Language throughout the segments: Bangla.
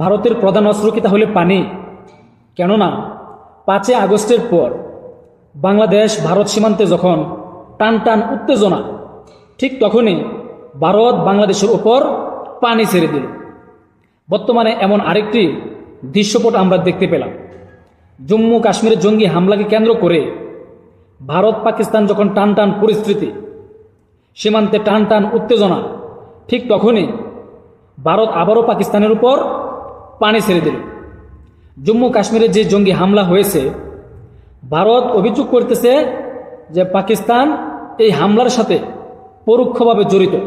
ভারতের প্রধান অস্ত্র কি তাহলে পানি? কেননা, পাঁচই আগস্টের পর বাংলাদেশ ভারত সীমান্তে যখন টান টান উত্তেজনা, ঠিক তখনই ভারত বাংলাদেশের ওপর পানি ছেড়ে দিল। বর্তমানে এমন আরেকটি দৃশ্যপট আমরা দেখতে পেলাম। জম্মু কাশ্মীরের জঙ্গি হামলাকে কেন্দ্র করে ভারত পাকিস্তান যখন টান টান পরিস্থিতি, সীমান্তে টান টান উত্তেজনা, ঠিক তখনই ভারত আবারও পাকিস্তানের উপর পানি ছেড়ে দিল। জম্মু কাশ্মীরে যে জঙ্গি হামলা হয়েছে, ভারত অভিযোগ করতেছে যে পাকিস্তান এই হামলার সাথে পরোক্ষভাবে জড়িত।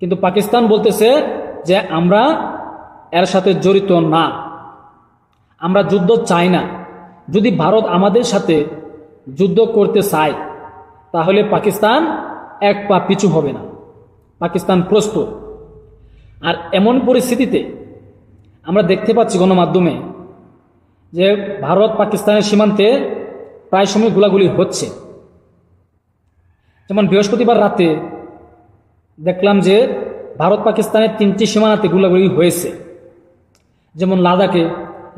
কিন্তু পাকিস্তান বলতেছে যে আমরা এর সাথে জড়িত না। আমরা যুদ্ধ চাই না। যদি ভারত আমাদের সাথে যুদ্ধ করতে চায়, তাহলে পাকিস্তান এক পা পিছু হবে না। পাকিস্তান প্রস্তুত। আর এমন পরিস্থিতিতে আমরা দেখতে পাচ্ছি গণমাধ্যমে যে ভারত পাকিস্তানের সীমান্তে প্রায় সময় গোলাগুলি হচ্ছে। যেমন বৃহস্পতিবার রাতে দেখলাম যে ভারত পাকিস্তানের তিনটি সীমানাতে গোলাগুলি হয়েছে। যেমন লাদাখে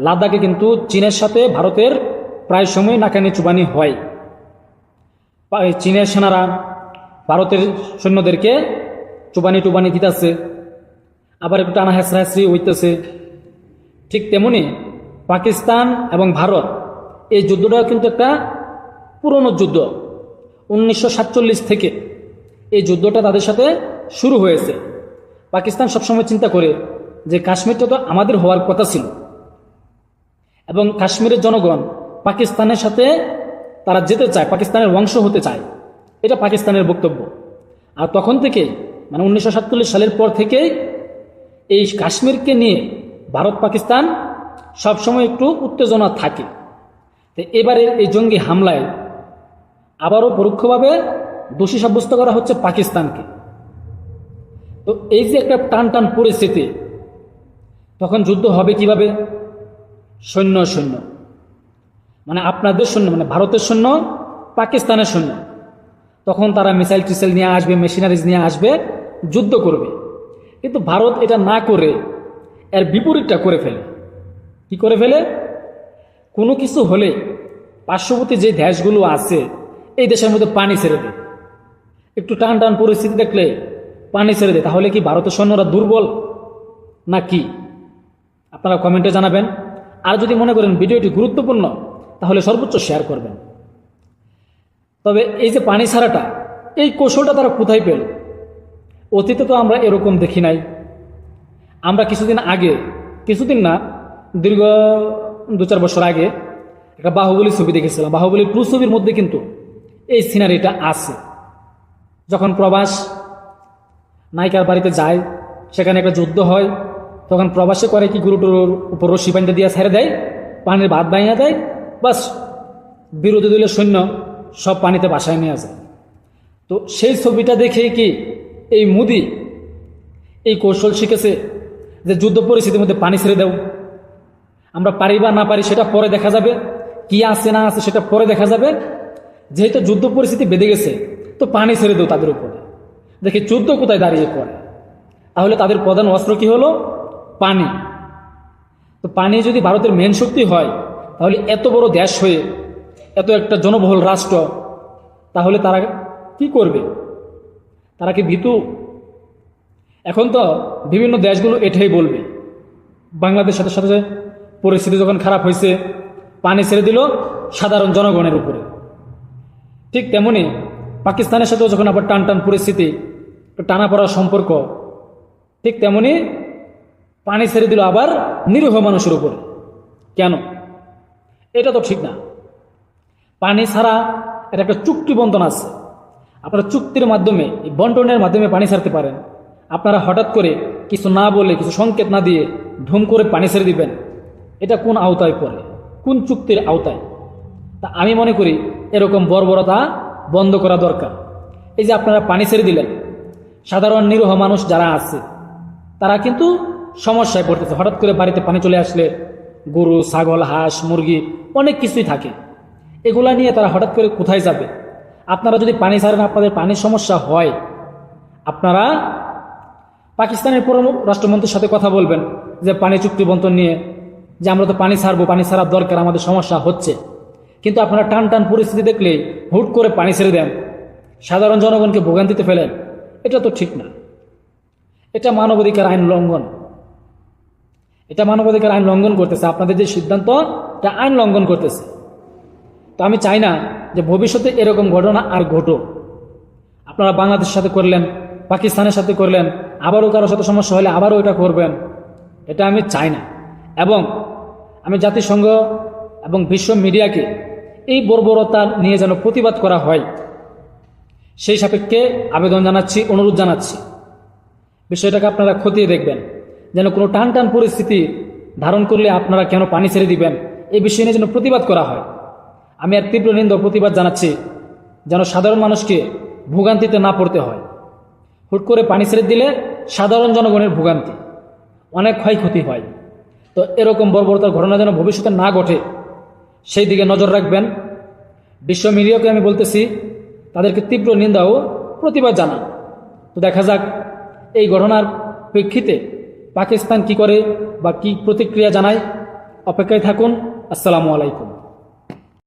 লাদাখে কিন্তু চীনের সাথে ভারতের প্রায় সময় নাকানি চুবানি হয়। চীনের সেনারা ভারতের সৈন্যদেরকে চুবানি টুবানি দিতেছে। আবার একটু টানা হেসরা হেসরি হইতেছে। ঠিক তেমনি পাকিস্তান এবং ভারত, এই যুদ্ধটা কিন্তু একটা পুরনো যুদ্ধ। উনিশশো সাতচল্লিশ থেকে এই যুদ্ধটা তাদের সাথে শুরু হয়েছে। পাকিস্তান সবসময় চিন্তা করে যে কাশ্মীরটা তো আমাদের হওয়ার কথা ছিল। এবং কাশ্মীরের জনগণ পাকিস্তানের সাথে তারা যেতে চায়, পাকিস্তানের অংশ হতে চায়। এটা পাকিস্তানের বক্তব্য। আর তখন থেকে মানে উনিশশো সাতচল্লিশ সালের পর থেকেই এই কাশ্মীরকে নিয়ে ভারত, পাকিস্তান সবসময় একটু উত্তেজনা থাকে। তো এবারের এই জঙ্গি হামলায় আবারও পরোক্ষভাবে দোষী সাব্যস্ত করা হচ্ছে পাকিস্তানকে। তো এই যে একটা টান টান পরিস্থিতি, তখন যুদ্ধ হবে কীভাবে? সৈন্য সৈন্য। মানে আপনাদের সৈন্য মানে ভারতের সৈন্য, পাকিস্তানের সৈন্য। তখন তারা মিসাইল টিসাইল নিয়ে আসবে, মেশিনারিজ নিয়ে আসবে, যুদ্ধ করবে। কিন্তু ভারত এটা না করে এর বিপরীতটা করে ফেলে। কি করে ফেলে? কোনো কিছু হলে পার্শ্ববর্তী যে দেশগুলো আছে, এই দেশের মধ্যে পানি ছেড়ে দেয় একটু টান টান পরিস্থিতি দেখলে পানি ছেড়ে দেয় তাহলে কি ভারতের সৈন্যরা দুর্বল না কি আপনারা কমেন্টে জানাবেন। আর যদি মনে করেন ভিডিওটি গুরুত্বপূর্ণ, তাহলে সর্বোচ্চ শেয়ার করবেন। তবে এই যে পানি ছাড়াটা, এই কৌশলটা তারা কোথায় পেল? অতীতে তো আমরা এরকম দেখি নাই। আমরা কিছুদিন আগে, কিছুদিন না, দীর্ঘ দু চার বছর আগে একটা বাহুবলী ছবি দেখেছিলাম। বাহুবলী টু ছবির মধ্যে কিন্তু এই সিনারিটা আছে। যখন প্রবাস নায়িকার বাড়িতে যায়, সেখানে একটা যুদ্ধ হয়, তখন প্রবাসে করে কি গুরুটোর উপর রশি পানিটা দিয়ে ছেড়ে দেয়, পানির ভাত বাইনা দেয়, বাস বিরোধী দলের সৈন্য সব পানিতে বাসায় নিয়ে যায়। তো সেই ছবিটা দেখে কি এই মুদি এই কৌশল শিখেছে যে যুদ্ধ পরিস্থিতির মধ্যে পানি ছেড়ে দাও। আমরা পারি বা না পারি সেটা পরে দেখা যাবে। কি আছে, না আছে সেটা পরে দেখা যাবে। যেহেতু যুদ্ধ পরিস্থিতি বেঁধে গেছে, তো পানি ছেড়ে দেও তাদের উপরে। দেখি যুদ্ধ কোথায় দাঁড়িয়ে পড়ে? তাহলে তাদের প্রধান অস্ত্র কি হলো? পানি। তো পানি যদি ভারতের মেন শক্তি হয়, তাহলে এত বড় দেশ হয়ে, এত একটা জনবহুল রাষ্ট্র, তাহলে তারা কি করবে? তারা কি ভীতু এখন তো বিভিন্ন দেশগুলো এটাই বলবে। বাংলাদেশ সাথে সাথে পরিস্থিতি যখন খারাপ হয়েছে, পানি ছেড়ে দিল সাধারণ জনগণের উপরে। ঠিক তেমনি পাকিস্তানের সাথেও যখন আবার টান টান পরিস্থিতি, টানা পড়ার সম্পর্ক, ঠিক তেমনি পানি ছেড়ে দিল আবার নিরীহ মানুষের উপরে। কেন? এটা তো ঠিক না। পানি ছাড়া এটা একটা চুক্তি বন্টন আছে। আপনারা চুক্তির মাধ্যমে বন্টনের মাধ্যমে পানি ছাড়তে পারেন। আপনারা হঠাৎ করে কিছু না বলে, কিছু সংকেত না দিয়ে ধুম করে পানি ছেড়ে দিবেন। এটা কোন আওতায় পড়ে? কোন চুক্তির আওতায়? তা আমি মনে করি এরকম বর্বরতা বন্ধ করা দরকার। এই যে আপনারা পানি ছেড়ে দিলেন, সাধারণ নিরীহ মানুষ যারা আছে, তারা কিন্তু সমস্যায় পড়তেছে। হঠাৎ করে বাড়িতে পানি চলে আসলে গরু, ছাগল, হাঁস, মুরগি, অনেক কিছুই থাকে। এগুলা নিয়ে তারা হঠাৎ করে কোথায় যাবে? আপনারা যদি পানি ছাড়েন, আপনাদের পানির সমস্যা হয়, আপনারা পাকিস্তানের পরম রাষ্ট্রমন্ত্রীর সাথে কথা বলবেন যে পানি চুক্তি বন্টন নিয়ে, যে আমরা তো পানি ছাড়বো, পানি ছাড়ার দরকার, আমাদের সমস্যা হচ্ছে। কিন্তু আপনারা টান টান পরিস্থিতি দেখলে হুট করে পানি ছেড়ে দেন। সাধারণ জনগণকে ভোগান্তিতে ফেলেন। এটা তো ঠিক না। এটা মানবাধিকার আইন লঙ্ঘন। এটা মানবাধিকার আইন লঙ্ঘন করতেছে। আপনাদের যে সিদ্ধান্ত, এটা আইন লঙ্ঘন করতেছে। তো আমি চাই না যে ভবিষ্যতে এরকম ঘটনা আর ঘটুক। আপনারা বাংলাদেশের সাথে করলেন। পাকিস্তানের সাথে করলেন, আবারও কারোর সাথে সমস্যা হলে আবারও এটা করবেন, এটা আমি চাই না। এবং আমি জাতিসংঘ এবং বিশ্ব মিডিয়াকে এই বর্বরতা নিয়ে যেন প্রতিবাদ করা হয়, সেই সাপেক্ষে আবেদন জানাচ্ছি, অনুরোধ জানাচ্ছি। বিষয়টাকে আপনারা খতিয়ে দেখবেন, যেন কোনো টান টান পরিস্থিতি ধারণ করলে আপনারা কেন পানি ছেড়ে দিবেন, এই বিষয় নিয়ে যেন প্রতিবাদ করা হয়। আমি আর তীব্র নিন্দ প্রতিবাদ জানাচ্ছি, যেন সাধারণ মানুষকে ভোগান্তিতে না পড়তে হয়। হুট করে পানি ছেড়ে দিলে সাধারণ জনগণের ভোগান্তি, অনেক ক্ষয়ক্ষতি হয়। তো এরকম বর্বরতার ঘটনা যেন ভবিষ্যতে না ঘটে, সেই দিকে নজর রাখবেন। বিশ্ব মিডিয়াকে আমি বলতেছি, তাদেরকে তীব্র নিন্দা ও প্রতিবাদ জানান। তো দেখা যাক, এই ঘটনার প্রেক্ষিতে পাকিস্তান কি করে বা কি প্রতিক্রিয়া জানায়। অপেক্ষায় থাকুন, আসসালামু আলাইকুম।